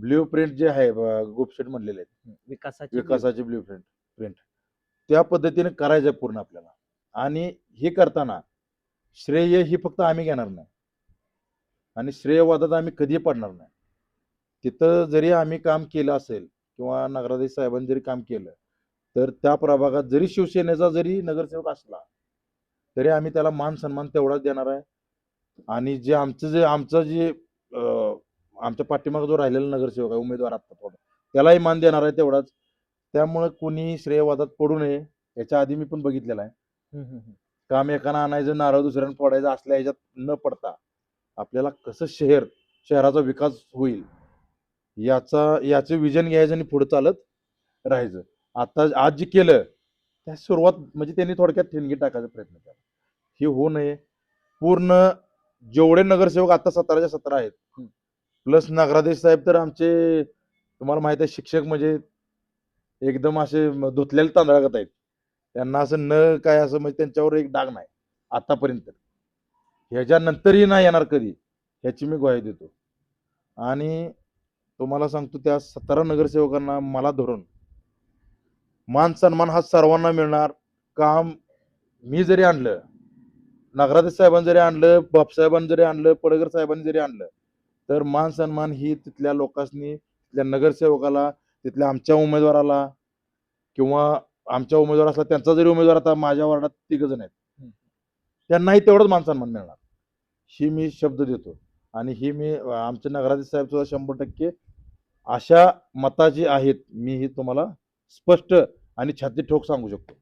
Blue print जे आहे गुपशेट म्हणलेले आहेत. विकासाची विकासाचे ब्ल्यू प्रिंट. प्रिंट त्या पद्धतीने करायचं आहे पूर्ण आपल्याला. आणि हे करताना श्रेय ही फक्त आम्ही घेणार नाही. आणि श्रेयवादात आम्ही कधी पडणार नाही. तिथं जरी आम्ही काम केलं असेल किंवा नगराधीश साहेबांनी जरी काम केलं तर त्या प्रभागात जरी शिवसेनेचा जरी नगरसेवक असला तरी आम्ही त्याला मान सन्मान तेवढाच देणार आहे. आणि जे आमचं जे आमचं जे आमच्या पाठीमागे जो राहिलेला नगरसेवक आहे उमेदवार आत्ता थोडा त्यालाही मान देणार आहे तेवढाच. त्यामुळे कुणी श्रेयवादात पडू नये याच्या आधी मी पण बघितलेलं आहे. काम एकानं आणायचं नारळ दुसऱ्यानं फोडायचं असल्या ह्याच्यात न पडता आपल्याला कसं शहर शहराचा विकास होईल याचा याचं विजन घ्यायचं आणि पुढे चालत राहायचं. आता आज जे केलं त्या सुरुवात म्हणजे त्यांनी थोडक्यात ठिणगी टाकायचा प्रयत्न केला. हे होऊ नये. पूर्ण जेवढे नगरसेवक आता सतराच्या सतरा आहेत प्लस नगराधीश साहेब तर आमचे तुम्हाला माहीत आहे शिक्षक म्हणजे एकदम असे धुतलेले तांदळागत आहेत. त्यांना असं न काय असं म्हणजे त्यांच्यावर एक डाग नाही आतापर्यंत. ह्याच्यानंतरही नाही येणार कधी ह्याची मी ग्वाही देतो. आणि तुम्हाला सांगतो त्या सतरा नगरसेवकांना मला धरून मान सन्मान हा सर्वांना मिळणार. काम मी जरी आणलं नगराधीश साहेबांनी जरी आणलं बापसाहेबांनी जरी आणलं पडगर साहेबांनी जरी आणलं तर मान सन्मान ही तिथल्या लोकांनी तिथल्या नगरसेवकाला तिथल्या आमच्या उमेदवाराला किंवा आमच्या उमेदवार असला त्यांचा जरी उमेदवार आता माझ्या वार्डात तिघ जण आहेत त्यांनाही तेवढंच मान सन्मान मिळणार. ही मी शब्द देतो. आणि ही मी आमचे नगराधीश साहेब सुद्धा शंभर टक्के अशा मताची आहेत मी ही तुम्हाला स्पष्ट आणि छाती ठोक सांगू शकतो.